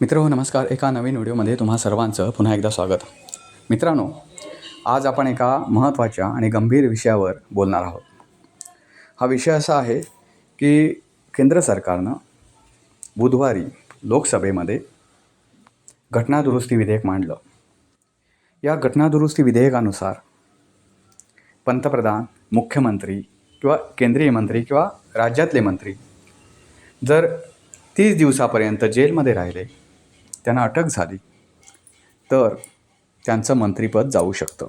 मित्र हो नमस्कार. एका नवीन व्हिडिओमध्ये तुम्हा सर्वांचं पुन्हा एकदा स्वागत. मित्रांनो आज आपण एका महत्त्वाच्या आणि गंभीर विषयावर बोलणार आहोत. हा विषय असा आहे की केंद्र सरकारनं बुधवारी लोकसभेमध्ये घटनादुरुस्ती विधेयक मांडलं. या घटनादुरुस्ती विधेयकानुसार पंतप्रधान मुख्यमंत्री किंवा केंद्रीय मंत्री किंवा राज्यातले मंत्री जर तीस दिवसापर्यंत जेलमध्ये राहिले त्यांना अटक झाली. तर त्यांचं मंत्रिपद जाऊ शकतं.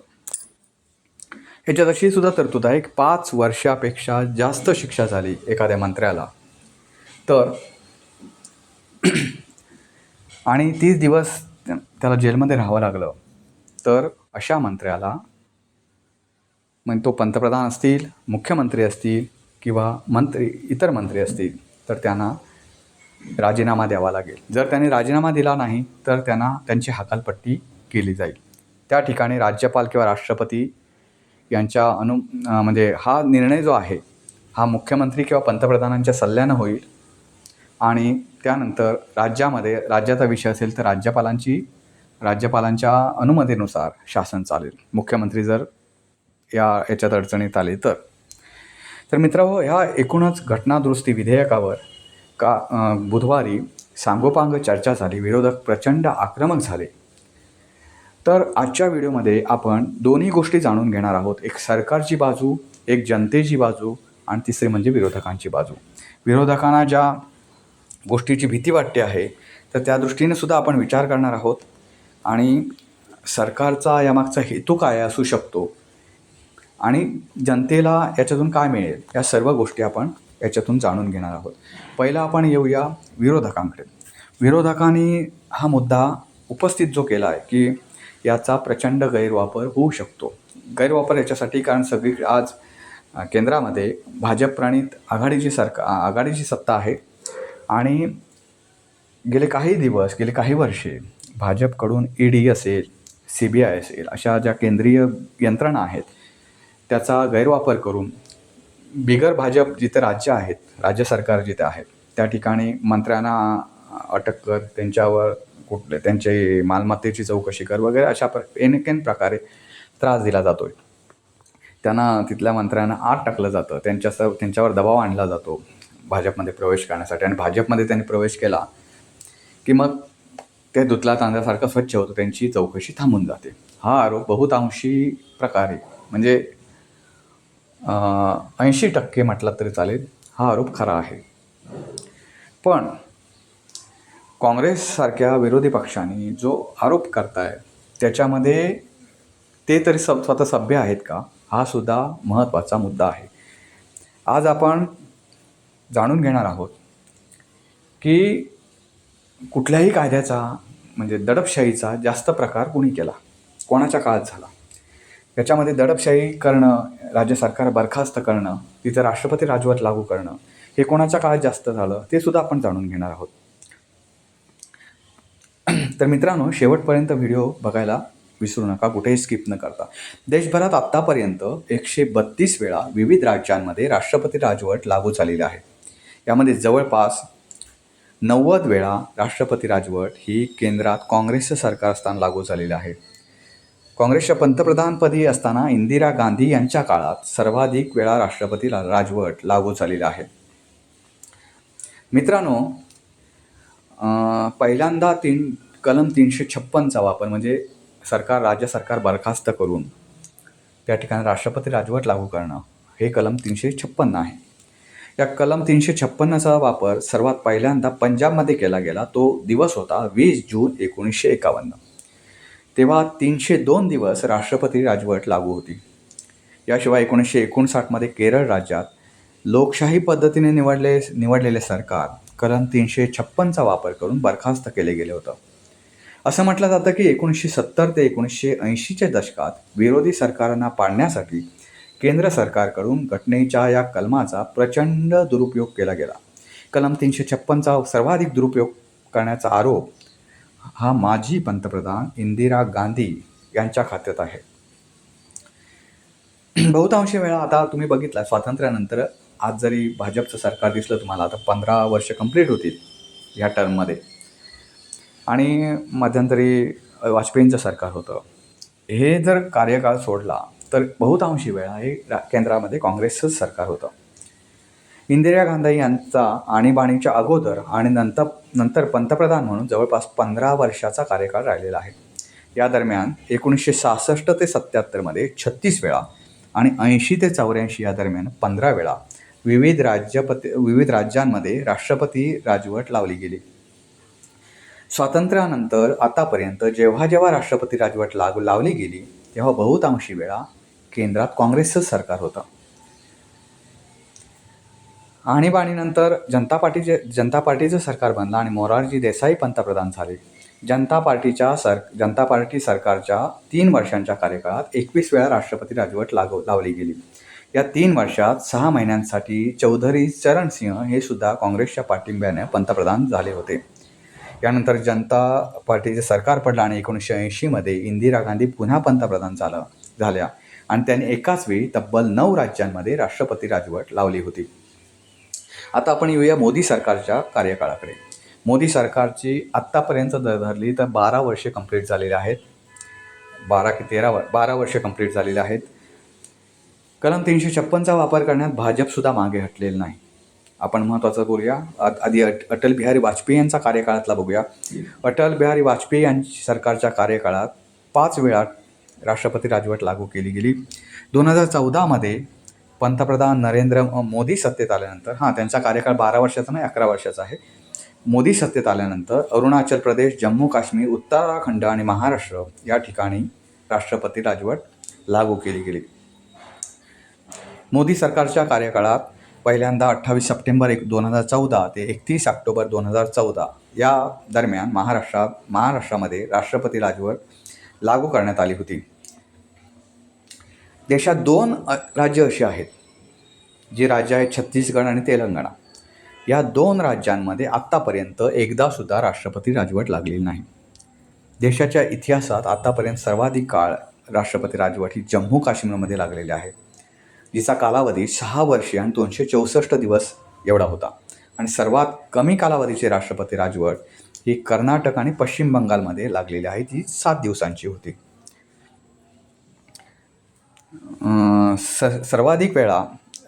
ह्याच्यात अशी सुद्धा तरतूद आहे. की पाच वर्षापेक्षा जास्त शिक्षा झाली एखाद्या मंत्र्याला. तर आणि तीस दिवस त्याला जेलमध्ये राहावं लागलं. तर अशा मंत्र्याला म्हणजे तो पंतप्रधान असतील मुख्यमंत्री असतील किंवा मंत्री इतर मंत्री असतील तर त्यांना राजीनामा द्यावा लागेल. जर त्यांनी राजीनामा दिला नाही तर त्यांना त्यांची हकालपट्टी केली जाईल. त्या ठिकाणी राज्यपाल किंवा राष्ट्रपती यांच्या अनु म्हणजे हा निर्णय जो आहे हा मुख्यमंत्री किंवा पंतप्रधानांच्या सल्ल्यानं होईल आणि त्यानंतर राज्यामध्ये राज्याचा विषय असेल तर राज्यपालांची राज्यपालांच्या अनुमतीनुसार शासन चालेल. मुख्यमंत्री जर या याच्यात अडचणीत आले तर. तर मित्रांनो ह्या एकूणच घटनादुरुस्ती विधेयकावर का बुधवारी सांगोपांग चर्चा झाली विरोधक प्रचंड आक्रमक झाले. तर आजच्या व्हिडिओमध्ये आपण दोन्ही गोष्टी जाणून घेणार आहोत. एक सरकारची बाजू एक जनतेची बाजू आणि तिसरी म्हणजे विरोधकांची बाजू. विरोधकांना ज्या गोष्टीची भीती वाटते आहे तर त्या दृष्टीने सुद्धा आपण विचार करणार आहोत. आणि सरकारचा यामागचा हेतू काय असू शकतो? आणि जनतेला याच्यातून काय मिळेल? या सर्व गोष्टी आपण याच्यातून जाणून घेणार आहोत. पहिला आपण येऊया विरोधकांकडे. विरोधकांनी हा मुद्दा उपस्थित जो केला आहे की याचा प्रचंड गैरवापर होऊ शकतो. गैरवापर याच्यासाठी कारण सगळी आज केंद्रामध्ये भाजप प्रणित आघाडीची सरकार आघाडीची सत्ता आहे. आणि गेले काही दिवस गेले काही वर्षे भाजपकडून ई डी असेल सी बी आय असेल अशा ज्या केंद्रीय यंत्रणा आहेत त्याचा गैरवापर करून बिगर भाजप जिथे राज्य आहेत राज्य सरकार जिथे आहेत त्या ठिकाणी मंत्र्यांना अटक कर त्यांच्यावर कुठले त्यांचे मालमत्तेची चौकशी कर वगैरे अशा प्र एनकेन प्रकारे त्रास दिला जातो आहे त्यांना तिथल्या मंत्र्यांना आत टाकलं जातं त्यांच्या स त्यांच्यावर दबाव आणला जातो भाजपमध्ये प्रवेश करण्यासाठी आणि भाजपमध्ये त्यांनी प्रवेश केला की मग ते दुतला तांद्यासारखं स्वच्छ होतं त्यांची चौकशी थांबून जाते. हा आरोप बहुतांशी प्रकारे म्हणजे ऐंशी टक्के म्हटलं तरी चालेल. हा आरोप खरा आहे. पण काँग्रेससारख्या विरोधी पक्षांनी जो आरोप करताय त्याच्यामध्ये ते तरी सब स्वतः सभ्य आहेत का? हा सुद्धा महत्त्वाचा मुद्दा आहे. आज आपण जाणून घेणार आहोत की कुठल्याही कायद्याचा म्हणजे दडपशाहीचा जास्त प्रकार कुणी केला? कोणाच्या काळात झाला? याच्यामध्ये दडपशाही करणं राज्य सरकार बरखास्त करणं तिथं राष्ट्रपती राजवट लागू करणं हे कोणाच्या काळात जास्त झालं ते सुद्धा आपण जाणून घेणार आहोत. तर मित्रांनो शेवटपर्यंत व्हिडिओ बघायला विसरू नका कुठेही स्किप न करता. देशभरात आत्तापर्यंत एकशे बत्तीस वेळा विविध राज्यांमध्ये राष्ट्रपती राजवट लागू झालेली आहे. यामध्ये जवळपास नव्वद वेळा राष्ट्रपती राजवट ही केंद्रात काँग्रेसचं सरकार लागू झालेलं आहे. काँग्रेसच्या पंतप्रधानपदी असताना इंदिरा गांधी यांच्या काळात सर्वाधिक वेळा राष्ट्रपतीला राजवट लागू झालेली आहे. मित्रांनो पहिल्यांदा तीन कलम तीनशे छप्पनचा वापर म्हणजे सरकार राज्य सरकार बरखास्त करून त्या ठिकाणी राष्ट्रपती राजवट लागू करणं हे कलम तीनशे छप्पन्न आहे. या कलम तीनशे छप्पन्नचा वापर सर्वात पहिल्यांदा पंजाबमध्ये केला गेला. तो दिवस होता वीस जून एकोणीसशे एकावन्न. तेव्हा तीनशे दोन दिवस राष्ट्रपती राजवट लागू होती. याशिवाय एकोणीसशे एकोणसाठमध्ये केरळ राज्यात लोकशाही पद्धतीने निवडले निवडलेले सरकार कलम तीनशे छप्पनचा वापर करून बरखास्त केले गेले होतं. असं म्हटलं जातं की एकोणीसशे सत्तर ते एकोणीसशे ऐंशीच्या दशकात विरोधी सरकारांना पाडण्यासाठी केंद्र सरकारकडून घटनेच्या या कलमाचा प्रचंड दुरुपयोग केला गेला. कलम तीनशे छप्पनचा सर्वाधिक दुरुपयोग करण्याचा आरोप हा माजी पंतप्रधान इंदिरा गांधी यांच्या खात्यात आहे. बहुतांशी वेळा आता तुम्ही बघितला स्वातंत्र्यानंतर आज जरी भाजपचं सरकार दिसलं तुम्हाला आता पंधरा वर्ष कंप्लीट होतील ह्या टर्ममध्ये आणि मध्यंतरी वाजपेयींचं सरकार होतं. हे जर कार्यकाळ सोडला तर बहुतांशी वेळा हे केंद्रामध्ये काँग्रेसचंच सरकार होतं. इंदिरा गांधी यांचा आणीबाणीच्या अगोदर आणि नंतर नंतर पंतप्रधान म्हणून जवळपास पंधरा वर्षाचा कार्यकाळ राहिलेला आहे. या दरम्यान एकोणीसशे सहासष्ट ते सत्याहत्तरमध्ये छत्तीस वेळा आणि ऐंशी ते चौऱ्याऐंशी या दरम्यान पंधरा वेळा विविध राज्यपती विविध राज्यांमध्ये राष्ट्रपती राजवट लावली गेली. स्वातंत्र्यानंतर आतापर्यंत जेव्हा जेव्हा राष्ट्रपती राजवट लागू लावली गेली तेव्हा बहुतांशी वेळा केंद्रात काँग्रेसचं सरकार होतं. आणीबाणीनंतर जनता पार्टीचे जनता पार्टीचं सरकार बनलं आणि मोरारजी देसाई पंतप्रधान झाले. जनता पार्टीच्या सर जनता पार्टी सरकारच्या तीन वर्षांच्या कार्यकाळात एकवीस वेळा राष्ट्रपती राजवट लागव लावली गेली. या तीन वर्षात सहा महिन्यांसाठी चौधरी चरण सिंह हे सुद्धा काँग्रेसच्या पाठिंब्याने पंतप्रधान झाले होते. यानंतर जनता पार्टीचे सरकार पडलं आणि एकोणीसशे ऐंशीमध्ये इंदिरा गांधी पुन्हा पंतप्रधान झालं झाल्या. आणि त्यांनी एकाच वेळी तब्बल नऊ राज्यांमध्ये राष्ट्रपती राजवट लावली होती. आता आपण येऊया मोदी सरकारच्या कार्यकाळाकडे. मोदी सरकारची आत्तापर्यंत जर धरली तर बारा वर्षे कंप्लीट झालेली आहेत. बारा की तेरा वर बारा वर्षे कंप्लीट झालेली आहेत. कलम तीनशे छप्पनचा वापर करण्यात भाजपसुद्धा मागे हटलेलं नाही. आपण महत्त्वाचं बोलूया. आधी अट अटल बिहारी वाजपेयी यांचा कार्यकाळातला बघूया. अटल बिहारी वाजपेयी यांची सरकारच्या कार्यकाळात पाच वेळा राष्ट्रपती राजवट लागू केली गेली. दोन हजार चौदामध्ये पंतप्रधान नरेंद्र मोदी सत्तेत आल्यानंतर हां त्यांचा कार्यकाळ बारा वर्षाचा नाही अकरा वर्षाचा आहे. मोदी सत्तेत आल्यानंतर अरुणाचल प्रदेश जम्मू काश्मीर उत्तराखंड आणि महाराष्ट्र या ठिकाणी राष्ट्रपती राजवट लागू केली गेली. मोदी सरकारच्या कार्यकाळात पहिल्यांदा अठ्ठावीस सप्टेंबर एक दोन हजार चौदा ते एकतीस ऑक्टोबर दोन हजार चौदा या दरम्यान महाराष्ट्रात महाराष्ट्रामध्ये राष्ट्रपती राजवट लागू करण्यात आली होती. देशात दोन राज्य अशी आहेत जी राज्य आहेत छत्तीसगड आणि तेलंगणा. या दोन राज्यांमध्ये आत्तापर्यंत एकदासुद्धा राष्ट्रपती राजवट लागलेली नाही. देशाच्या इतिहासात आत्तापर्यंत सर्वाधिक काळ राष्ट्रपती राजवट ही जम्मू काश्मीरमध्ये लागलेली आहे जिचा कालावधी सहा वर्षे आणि दोनशे चौसष्ट दिवस एवढा होता. आणि सर्वात कमी कालावधीची राष्ट्रपती राजवट ही कर्नाटक आणि पश्चिम बंगालमध्ये लागलेली आहे ती सात दिवसांची होती. स सर्वाधिक वेळा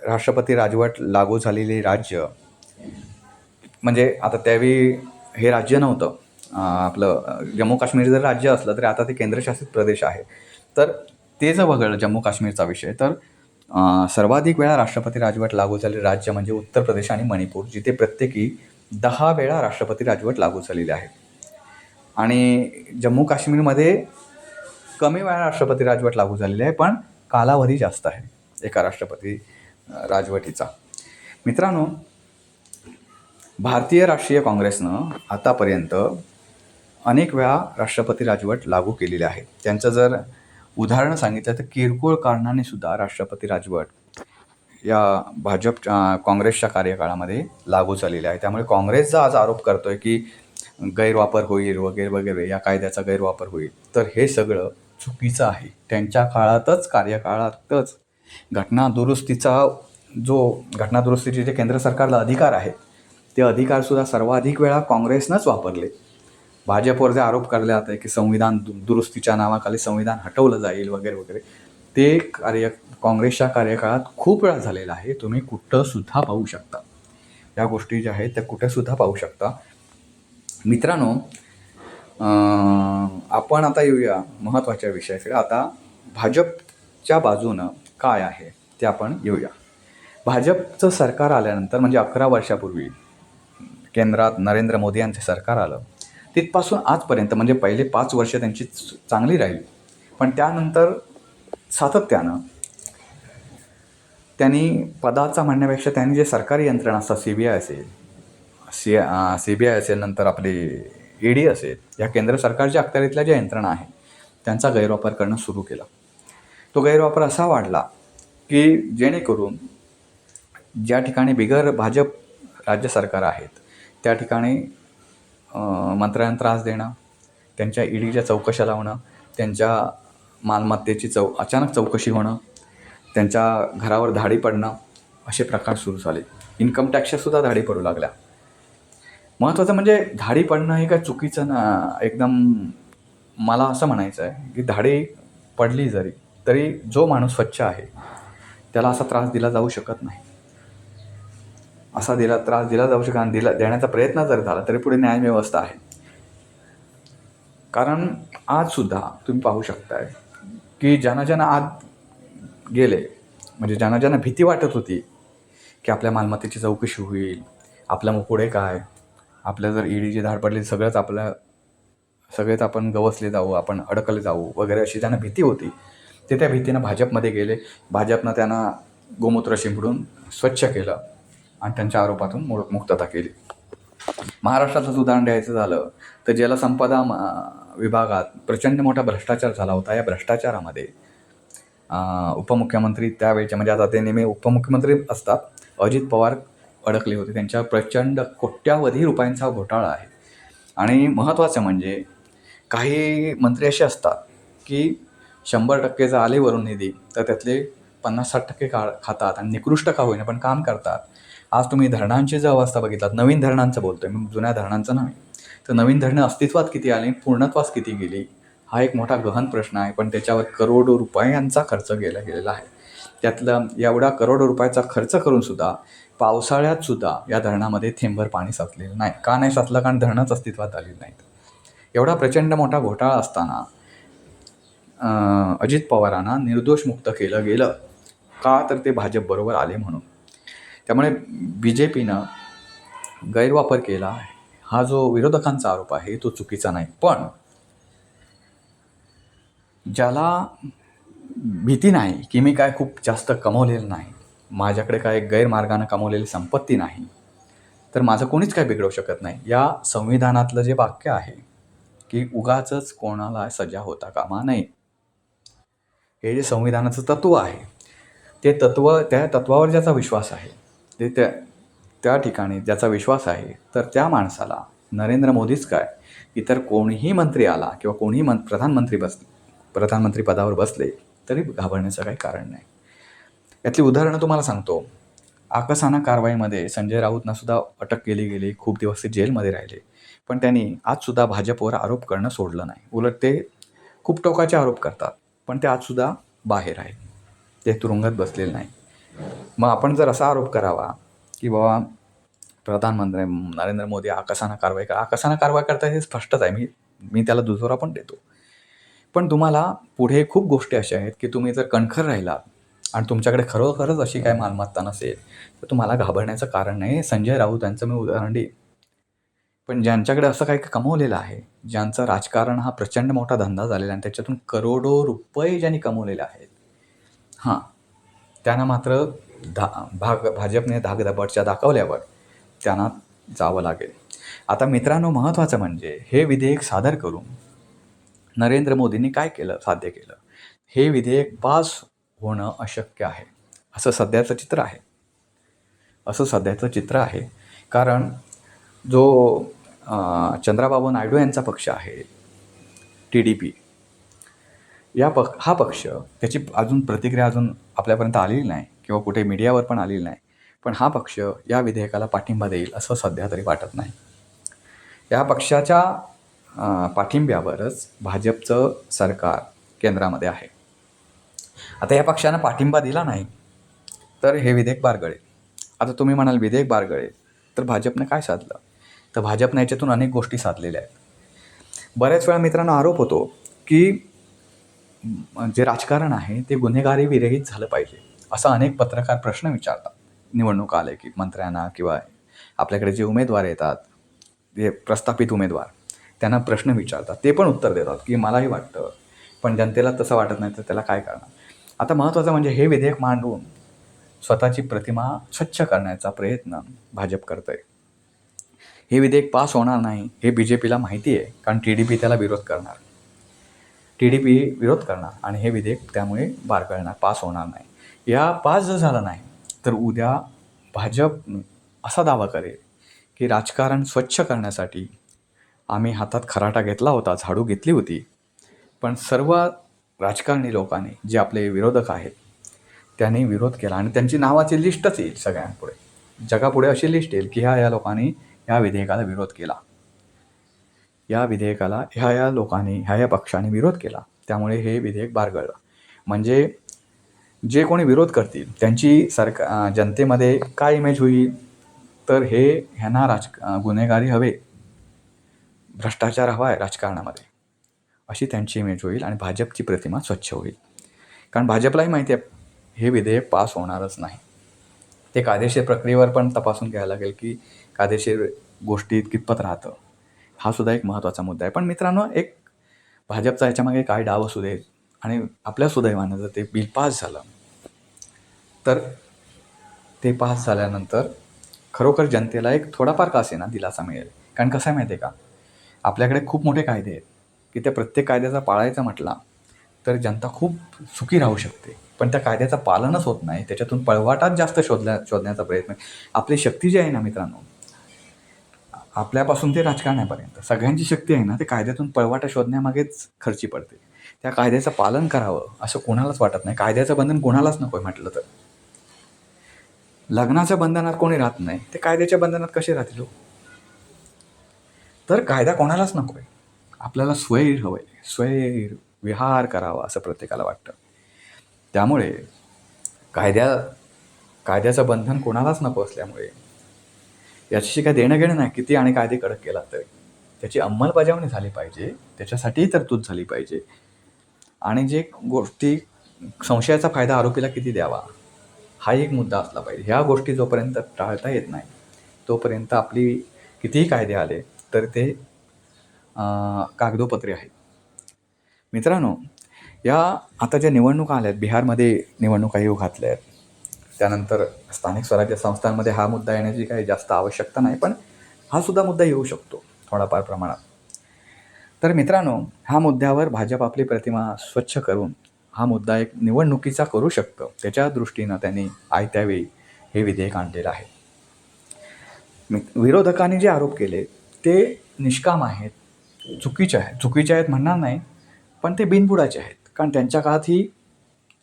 राष्ट्रपती राजवट लागू झालेली राज्य म्हणजे आता त्यावेळी हे राज्य नव्हतं. आपलं जम्मू काश्मीर जर राज्य असलं तरी आता ते केंद्रशासित प्रदेश आहे. तर ते जर वगळलं जम्मू काश्मीरचा विषय तर सर्वाधिक वेळा राष्ट्रपती राजवट लागू झालेले राज्य म्हणजे उत्तर प्रदेश आणि मणिपूर जिथे प्रत्येकी दहा वेळा राष्ट्रपती राजवट लागू झालेली आहे. आणि जम्मू काश्मीरमध्ये कमी वेळा राष्ट्रपती राजवट लागू झालेली आहे पण कालावधी जास्त आहे एका राष्ट्रपती राजवटीचा. मित्रांनो भारतीय राष्ट्रीय काँग्रेसनं आतापर्यंत अनेक वेळा राष्ट्रपती राजवट लागू केलेली आहे. त्यांचं जर उदाहरण सांगितलं तर किरकोळ कारणाने सुद्धा राष्ट्रपती राजवट या भाजप काँग्रेसच्या कार्यकाळामध्ये लागू झालेली आहे. त्यामुळे काँग्रेसचा आज आरोप करतोय की गैरवापर होईल वगैरे वगैरे या कायद्याचा गैरवापर होईल. तर हे सगळं चुकीचं आहे. त्यांच्या काळातच कार्यकाळातच घटना दुरुस्तीचा जो घटना दुरुस्तीचे जे केंद्र सरकारला अधिकार आहे ते अधिकारसुद्धा सर्वाधिक वेळा काँग्रेसनंच वापरले. भाजपवर जे आरोप केले जात आहे की संविधान दु दुरुस्तीच्या नावाखाली संविधान हटवलं जाईल वगैरे वगैरे ते कार्य काँग्रेसच्या कार्यकाळात खूप वेळा झालेलं आहे. तुम्ही कुठंसुद्धा पाहू शकता. या गोष्टी ज्या आहेत त्या कुठेसुद्धा पाहू शकता. मित्रांनो आपण आता येऊया महत्त्वाच्या विषयाकडे. आता भाजपच्या बाजूनं काय आहे ते आपण येऊया. भाजपचं सरकार आल्यानंतर म्हणजे अकरा वर्षापूर्वी केंद्रात नरेंद्र मोदी यांचं सरकार आलं तिथपासून आजपर्यंत म्हणजे पहिले पाच वर्ष त्यांची च- चांगली राहिली. पण त्यानंतर सातत्यानं त्यांनी पदाचा म्हणण्यापेक्षा त्यांनी जे सरकारी यंत्रणा असतात सी बी आय असेल सी सी बी आय असेल नंतर आपली ईडी डी असेल या केंद्र सरकारच्या अखत्यारीतल्या ज्या यंत्रणा आहेत त्यांचा गैरवापर करणं सुरू केला. तो गैरवापर असा वाढला की जेणेकरून ज्या ठिकाणी बिगर भाजप राज्य सरकार आहेत त्या ठिकाणी मंत्र्यांना त्रास देणं त्यांच्या ईडीच्या चौकशा लावणं त्यांच्या मालमत्तेची चौ अचानक चौकशी होणं त्यांच्या घरावर धाडी पडणं असे प्रकार सुरू झाले. इन्कम टॅक्सच्यासुद्धा धाडी पडू लागल्या. महत्त्वाचं म्हणजे धाडी पडणं हे काय चुकीचं ना एकदम मला असं म्हणायचं आहे की धाडी पडली जरी तरी जो माणूस स्वच्छ आहे त्याला असा त्रास दिला जाऊ शकत नाही. असा दिला त्रास दिला जाऊ शकत आणि दिला देण्याचा प्रयत्न जर झाला तरी पुढे न्यायव्यवस्था आहे. कारण आजसुद्धा तुम्ही पाहू शकताय की ज्यांना ज्यांना आत गेले म्हणजे ज्यांना ज्यांना भीती वाटत होती की आपल्या मालमत्तेची चौकशी होईल आपल्या मग पुढे काय आपल्या जर ईडीचे धाड पडली सगळंच आपल्या सगळेच आपण गवसले जाऊ आपण अडकले जाऊ वगैरे अशी त्यांना भीती होती. ते त्या भीतीनं भाजपमध्ये गेले. भाजपनं त्यांना गोमूत्र शिंपडून स्वच्छ केलं आणि त्यांच्या आरोपातून मु मुक्तता केली. महाराष्ट्राचंच उदाहरण द्यायचं झालं तर जलसंपदा म- विभागात प्रचंड मोठा भ्रष्टाचार झाला होता. या भ्रष्टाचारामध्ये उपमुख्यमंत्री त्यावेळेचे म्हणजे आता ते नेहमी उपमुख्यमंत्री असतात. अजित पवार अडकले होते. त्यांच्यावर प्रचंड कोट्यावधी रुपयांचा घोटाळा आहे. आणि महत्त्वाचं म्हणजे काही मंत्री असे असतात की शंभर टक्के जर आले वरून निधी तर त्यातले पन्नास साठ टक्के का खातात आणि निकृष्ट का होईना पण काम करतात. आज तुम्ही धरणांची जर अवस्था बघितलात नवीन धरणांचं बोलतोय मी जुन्या धरणांचं नाही तर नवीन धरणं अस्तित्वात किती आली पूर्णत्वास किती गेली हा एक मोठा गहन प्रश्न आहे. पण त्याच्यावर करोडो रुपयांचा खर्च गेला गेलेला आहे. त्यातलं एवढा करोडो रुपयाचा खर्च करूनसुद्धा पावसाळ्यात सुद्धा या धरणामध्ये थेंबर पाणी साचलेलं नाही. का नाही साचलं? कारण धरणंच अस्तित्वात आलेली नाहीत. एवढा प्रचंड मोठा घोटाळा असताना अजित पवारांना निर्दोष मुक्त केलं गेलं. का तर ते भाजपबरोबर आले म्हणून. त्यामुळे बी जे पीनं गैरवापर केला हा जो विरोधकांचा आरोप आहे तो चुकीचा नाही. पण ज्याला भीती नाही की मी काय खूप जास्त कमवलेलं नाही माझ्याकडे काय गैरमार्गानं कमवलेली संपत्ती नाही तर माझं कोणीच काय बिघडवू शकत नाही. या संविधानातलं जे वाक्य आहे की उगाचच कोणाला सजा होता कामा नये हे जे संविधानाचं तत्त्व आहे ते तत्त्व त्या तत्त्वावर ज्याचा विश्वास आहे ते त्या त्या ठिकाणी ज्याचा विश्वास आहे तर त्या माणसाला नरेंद्र मोदीच काय? इतर कोणीही मंत्री आला किंवा कोणीही मं प्रधानमंत्री बस प्रधानमंत्री पदावर बसले तरी घाबरण्याचं काही कारण नाही. यातली उदाहरणं तुम्हाला सांगतो. आकसाना कारवाईमध्ये संजय राऊतनासुद्धा अटक केली गेली खूप दिवस ते जेलमध्ये राहिले. पण त्यांनी आजसुद्धा भाजपवर आरोप करणं सोडलं नाही. उलट ते खूप टोकाचे आरोप करतात पण ते आजसुद्धा बाहेर आहेत. ते तुरुंगात बसलेले नाही मग आपण जर असा आरोप करावा की बाबा प्रधानमंत्री नरेंद्र मोदी आकाशानं कारवाई करा आकाशानं कारवाई करता हे स्पष्टच आहे. मी मी त्याला दुजोरा पण देतो. पण तुम्हाला पुढे खूप गोष्टी अशा आहेत की तुम्ही जर कणखर राहिलात आणि तुमच्याकडे खरोखरच अशी काय मालमत्ता नसेल तर तुम्हाला घाबरण्याचं कारण नाही. संजय राऊत यांचं मी उदाहरण देईन. पण ज्यांच्याकडे असं काही कमवलेलं आहे ज्यांचं राजकारण हा प्रचंड मोठा धंदा झालेला आहे आणि त्याच्यातून करोडो रुपये ज्यांनी कमवलेले आहेत हां त्यांना मात्र धा भाग भाजपने धाकधपटच्या दाखवल्यावर त्यांना जावं लागेल. आता मित्रांनो महत्त्वाचं म्हणजे हे विधेयक सादर करून नरेंद्र मोदींनी काय केलं साध्य केलं? हे विधेयक पास होणं अशक्य आहे. असं सध्याचं चित्र आहे. असं सध्याचं चित्र आहे. कारण जो चंद्राबाबू नायडू यांचा पक्ष आहे टी डी पी या पक्ष हा पक्ष त्याची अजून प्रतिक्रिया अजून आपल्यापर्यंत आलेली नाही किंवा कुठे मीडियावर पण आलेली नाही. पण हा पक्ष या विधेयकाला पाठिंबा देईल असं सध्या तरी वाटत नाही. या पक्षाच्या पाठिंब्यावरच भाजपचं सरकार केंद्रामध्ये आहे. आता या पक्षानं पाठिंबा दिला नाही तर हे विधेयक बारगळेल. आता तुम्ही म्हणाल विधेयक बारगळेल तर भाजपनं काय साधलं? तर भाजपनं याच्यातून अनेक गोष्टी साधलेल्या आहेत. बऱ्याच वेळा मित्रांनो आरोप होतो की जे राजकारण आहे ते गुन्हेगारी विरहित झालं पाहिजे असा अनेक पत्रकार प्रश्न विचारतात. निवडणूक आले की मंत्र्यांना किंवा आपल्याकडे जे उमेदवार येतात जे प्रस्थापित उमेदवार त्यांना प्रश्न विचारतात. ते पण उत्तर देतात की मलाही वाटतं पण जनतेला तसं वाटत नाही तर त्याला काय करणार? आता महत्त्वाचं म्हणजे हे विधेयक मांडून स्वतःची प्रतिमा स्वच्छ करण्याचा प्रयत्न भाजप करत आहे हे विधेयक पास होणार नाही हे बी जे पीला माहिती आहे कारण टी डी पी त्याला विरोध करणार. टी डी पी विरोध करणार आणि हे विधेयक त्यामुळे बारगळणार पास होणार नाही. या पास जर झालं नाही तर उद्या भाजप असा दावा करेल की राजकारण स्वच्छ करण्यासाठी आम्ही हातात खराटा घेतला होता झाडू घेतली होती पण सर्व राजकारणी लोकांनी जे आपले विरोधक आहेत त्यांनी विरोध केला आणि त्यांची नावाची लिस्टच येईल सगळ्यांपुढे. जगापुढे अशी लिस्ट येईल की ह्या या लोकांनी या विधेयकाला विरोध केला. या विधेयकाला ह्या या लोकांनी ह्या या पक्षाने विरोध केला. त्यामुळे हे विधेयक बारगळलं. म्हणजे जे कोणी विरोध करतील त्यांची सरकार जनतेमध्ये काय इमेज होईल? तर हे ह्यांना राज गुन्हेगारी हवे. भ्रष्टाचार हवा आहे राजकारणामध्ये. अशी त्यांची इमेज होईल आणि भाजपची प्रतिमा स्वच्छ होईल. कारण भाजपलाही माहिती आहे हे विधेयक पास होणारच नाही. ते कायदेशीर प्रक्रियेवर पण तपासून घ्यायला लागेल की कायदेशीर गोष्टीत कितपत राहतं. हा सुद्धा एक महत्त्वाचा मुद्दा आहे. पण मित्रांनो एक भाजपचा याच्यामागे काय डाव असू दे आणि आपल्या सुदैवानं जर ते बिल पास झालं तर ते पास झाल्यानंतर खरोखर जनतेला एक थोडाफार का असेना दिलासा मिळेल? कारण कसं आहे माहिती आहे का? आपल्याकडे खूप मोठे कायदे आहेत. की त्या प्रत्येक कायद्याचा पाळायचा म्हटला तर जनता खूप सुखी राहू शकते. पण त्या कायद्याचं पालनच होत नाही. त्याच्यातून पळवाटाच जास्त शोधल्या शोधण्याचा प्रयत्न आपली शक्ती जी आहे ना मित्रांनो आपल्यापासून ते राजकारणापर्यंत सगळ्यांची शक्ती आहे ना ते कायद्यातून पळवाटा शोधण्यामागेच खर्ची पडते. त्या कायद्याचं पालन करावं असं कोणालाच वाटत नाही. कायद्याचं बंधन कोणालाच नको आहे म्हटलं तर. लग्नाच्या बंधनात कोणी राहत नाही ते कायद्याच्या बंधनात कसे राहतील हो? तर कायदा कोणालाच नको आहे. आपल्याला स्वैर हवं आहे स्वैर विहार करावा असं प्रत्येकाला वाटतं. त्यामुळे कायद्या कायद्याचं बंधन कोणालाच नको असल्यामुळे याच्याशी काय देणं घेणं नाही किती आणि कायदे कडक केला तरी. त्याची अंमलबजावणी झाली पाहिजे त्याच्यासाठीही तरतूद झाली पाहिजे. आणि जे गोष्टी संशयाचा फायदा आरोपीला किती द्यावा हा एक मुद्दा असला पाहिजे. ह्या गोष्टी जोपर्यंत टाळता येत नाही तोपर्यंत आपली कितीही कायदे आले तर ते कागदोपत्री आहेत. मित्रांनो या आता ज्या निवडणुका आल्या आहेत बिहारमध्ये निवडणुका येऊ घातल्या आहेत त्यानंतर स्थानिक स्वराज्य संस्थांमध्ये हा मुद्दा येण्याची काही जास्त आवश्यकता नाही पण हा सुद्धा मुद्दा येऊ शकतो थोडाफार प्रमाणात. तर मित्रांनो ह्या मुद्द्यावर भाजप आपली प्रतिमा स्वच्छ करून हा मुद्दा एक निवडणुकीचा करू शकतं त्याच्या दृष्टीनं त्यांनी आयत्यावेळी हे विधेयक आणलेलं आहे. मि- विरोधकांनी जे आरोप केले ते निष्काम आहेत चुकीच्या आहेत. चुकीच्या आहेत म्हणणार नाही पण ते बिनबुडाचे आहेत. कारण त्यांच्या काळातही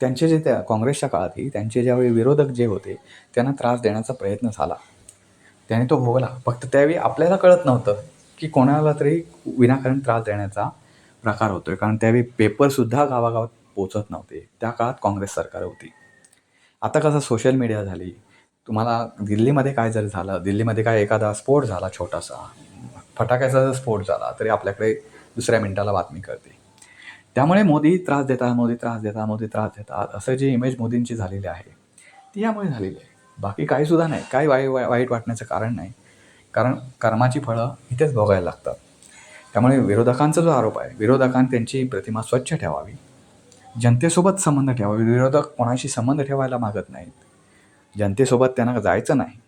त्यांचे जे त्या काँग्रेसच्या काळातही त्यांचे ज्यावेळी विरोधक जे होते त्यांना त्रास देण्याचा प्रयत्न झाला. त्याने तो भोगला. फक्त त्यावेळी आपल्याला कळत नव्हतं की कोणाला तरी विनाकारण त्रास देण्याचा प्रकार होतोय. कारण त्यावेळी पेपरसुद्धा गावागावात पोचत नव्हते. त्या काळात काँग्रेस सरकार होती. आता कसं सोशल मीडिया झाली. तुम्हाला दिल्लीमध्ये काय जर झालं दिल्लीमध्ये काय एखादा स्फोट झाला छोटासा फटाक्याचा जर स्फोट झाला तरी आपल्याकडे दुसऱ्या मिनिटाला बातमी कळते. त्यामुळे मोदी त्रास देतात मोदी त्रास देतात मोदी त्रास देतात असं जी इमेज मोदींची झालेली आहे ती यामुळे झालेली आहे. बाकी काही सुद्धा नाही काही वाई वाई- वाईट वाटण्याचं कारण नाही. कारण कर्माची फळं इथेच भोगायला लागतात. त्यामुळे विरोधकांचा जो आरोप आहे विरोधकांनी त्यांची प्रतिमा स्वच्छ ठेवावी. जनतेसोबत संबंध ठेवावे. विरोधक कोणाशी संबंध ठेवायला मागत नाहीत. जनतेसोबत त्यांना जायचं नाही.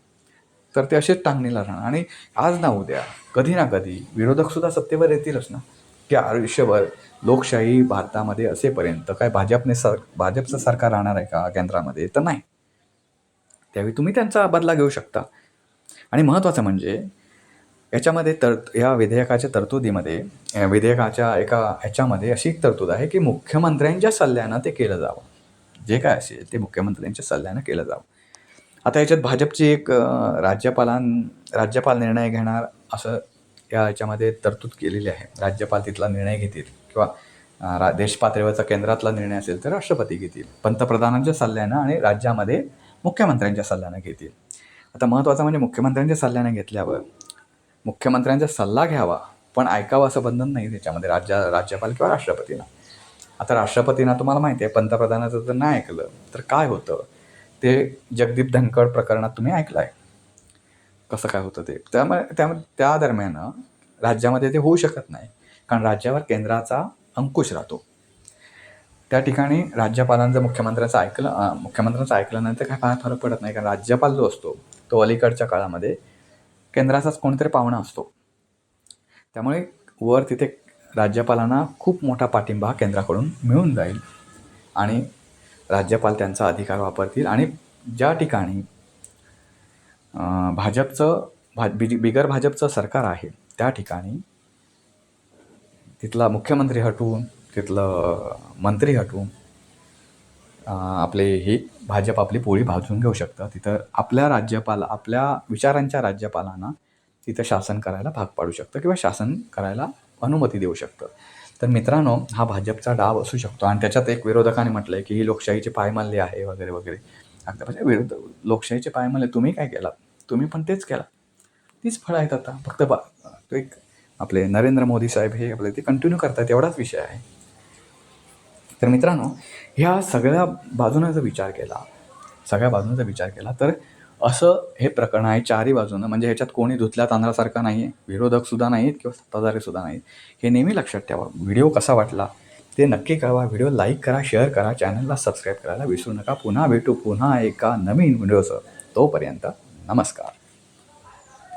तर ते असेच टांगणीला राहणार. आणि आज ना उद्या कधी ना कधी विरोधकसुद्धा सत्तेवर येतीलच ना. की आयुष्यभर लोकशाही भारतामध्ये असेपर्यंत काय भाजपने सर भाजपचं सरकार राहणार आहे का केंद्रामध्ये? तर नाही. त्यावेळी तुम्ही त्यांचा बदला घेऊ शकता. आणि महत्त्वाचं म्हणजे याच्यामध्ये तर या विधेयकाच्या तरतुदीमध्ये विधेयकाच्या एका ह्याच्यामध्ये अशी एक तरतूद आहे की मुख्यमंत्र्यांच्या सल्ल्यानं ते केलं जावं. जे काय असेल ते मुख्यमंत्र्यांच्या सल्ल्यानं केलं जावं. आता याच्यात भाजपची एक राज्यपालां राज्यपाल निर्णय घेणार असं या याच्यामध्ये तरतूद केलेली आहे. राज्यपाल तिथला निर्णय घेतील किंवा रा देशपातळीवरचा केंद्रातला निर्णय असेल तर राष्ट्रपती घेतील पंतप्रधानांच्या सल्ल्यानं आणि राज्यामध्ये मुख्यमंत्र्यांच्या सल्ल्यानं घेतील. आता महत्त्वाचं म्हणजे मुख्यमंत्र्यांच्या सल्ल्यानं घेतल्यावर मुख्यमंत्र्यांचा सल्ला घ्यावा पण ऐकावं असं बंधन नाही त्याच्यामध्ये राज्या राज्यपाल किंवा राष्ट्रपतींना. आता राष्ट्रपतींना तुम्हाला माहिती आहे पंतप्रधानाचं जर नाही ऐकलं तर काय होतं? ते जगदीप धनखड प्रकरणात तुम्ही ऐकलं आहे कसं काय होतं ते? त्यामुळे त्या त्या दरम्यान राज्यामध्ये ते होऊ शकत नाही. कारण राज्यावर केंद्राचा अंकुश राहतो. त्या ठिकाणी राज्यपालांचं मुख्यमंत्र्यांचं ऐकलं मुख्यमंत्र्यांचं ऐकल्यानंतर काय फार फरक पडत नाही. कारण राज्यपाल जो असतो तो अलीकडच्या काळामध्ये केंद्राचाच कोणीतरी पाहुणा असतो. त्यामुळे वर तिथे राज्यपालांना खूप मोठा पाठिंबा केंद्राकडून मिळून जाईल. आणि राज्यपाल त्यांचा अधिकार वापरतील आणि ज्या ठिकाणी भाजपचं भा बि बिगर भाजपचं सरकार आहे त्या ठिकाणी तिथला मुख्यमंत्री हटवून तिथलं मंत्री हटवून आपले ही भाजप आपली पोळी भाजून घेऊ शकतं. तिथं आपल्या राज्यपाल आपल्या विचारांच्या राज्यपालांना तिथं शासन करायला भाग पाडू शकतं किंवा शासन करायला अनुमती देऊ शकतं. तर मित्रांनो हा भाजपचा डाव असू शकतो. आणि त्याच्यात एक विरोधकाने म्हटलं आहे की ही लोकशाहीचे पायमल्ले आहे वगैरे वगैरे. अगदी म्हणजे विरोध लोकशाहीचे पायमल्ले तुम्ही काय केलात? तुम्ही पण तेच केला तीच फळं आहेत आता. फक्त बा तो एक आपले नरेंद्र मोदी साहेब हे आपले ते कंटिन्यू करतात एवढाच विषय आहे. तर मित्रांनो ह्या सगळ्या बाजूनं जर विचार केला सगळ्या बाजूनं जर विचार केला तर असं हे प्रकरण आहे चारही बाजूनं. म्हणजे ह्याच्यात कोणी धुतल्या तांदळासारखा नाही आहे विरोधकसुद्धा नाही आहेत किंवा सत्ताधारीसुद्धा नाहीत हे नेहमी लक्षात ठेवा. व्हिडिओ कसा वाटला ते नक्की कळवा. व्हिडिओ लाईक करा शेअर करा चॅनलला सबस्क्राईब करायला विसरू नका. पुन्हा भेटू पुन्हा एका नवीन व्हिडिओचं तोपर्यंत नमस्कार.